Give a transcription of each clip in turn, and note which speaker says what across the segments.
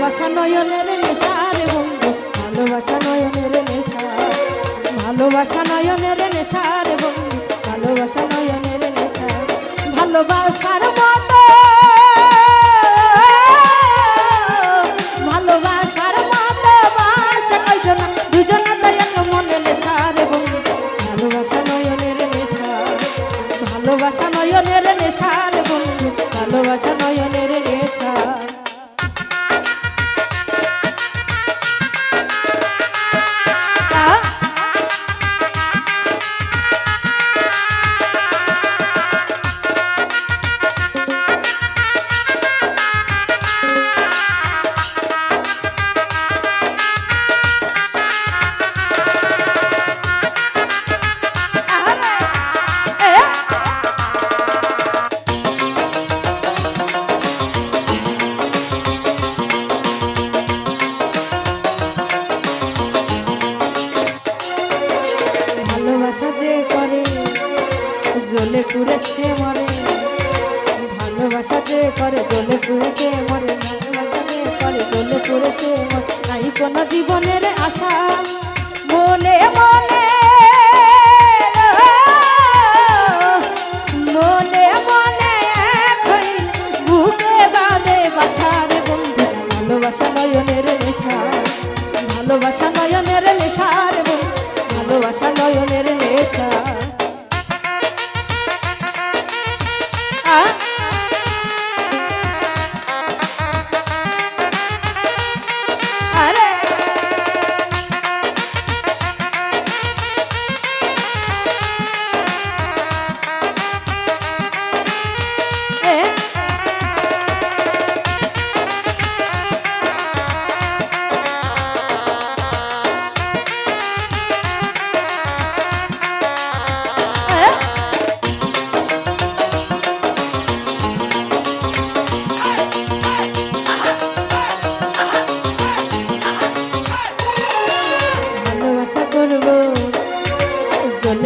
Speaker 1: ভালোবাসা নয়নের নেশা রে বন্ধু, ভালোবাসা নয়নের নেশা। ভালোবাসা নয়নের নেশা রে বন্ধু, ভালোবাসা নয়নের নেশা। ভালোবাসার মতো ভালোবাসার মতো বাসা কয়জন, দুজনে দয়াল মনে নেশা রে বন্ধু। ভালোবাসা নয়নের নেশা, ভালোবাসা নয়নের নেশা রে ভালোবাসা নয়নের নেশা। পুরে সে মরে। ভালোবাসা যে করে জ্বলে পুরে সে মরে। ভালোবাসা যে করে জ্বলে পুরে সে মরে। নাই কোনো জীবনের আশা। মনে মনে মনে মনে বুকে বাঁধে বাসার ভালোবাসা নয়নের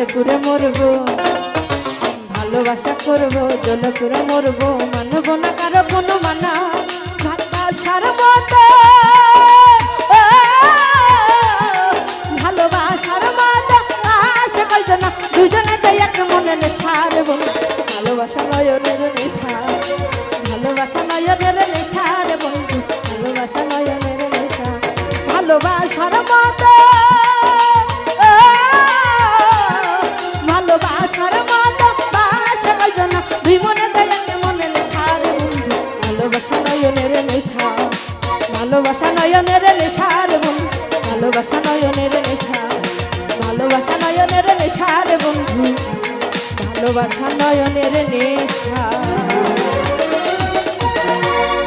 Speaker 1: জলে পুরে মরব। ভালোবাসা করব জলে পুরে মরব। মানব না কারও কোনো মানা ভালোবাসার মতো। ও, ভালোবাসার মতো আশা কইজ না দুজনে তো এক মনে বন্ধু ভালোবাসা নয়নের নেশা ভালোবাসা নয়নের নেশার বন্ধু ভালোবাসা নয়নের নেশা ভালোবাসার মতো ভালোবাসার মতো বাসা কইজন দুই মনে দয়াকে মনে নেশার বন্ধু। ভালোবাসা নয়নের নেশা। ভালোবাসা নয়নের নেশার বন্ধু। ভালোবাসা নয়নের নেশা। ভালোবাসা নয়নের নেশার বন্ধু। ভালোবাসা নয়নের নেশা।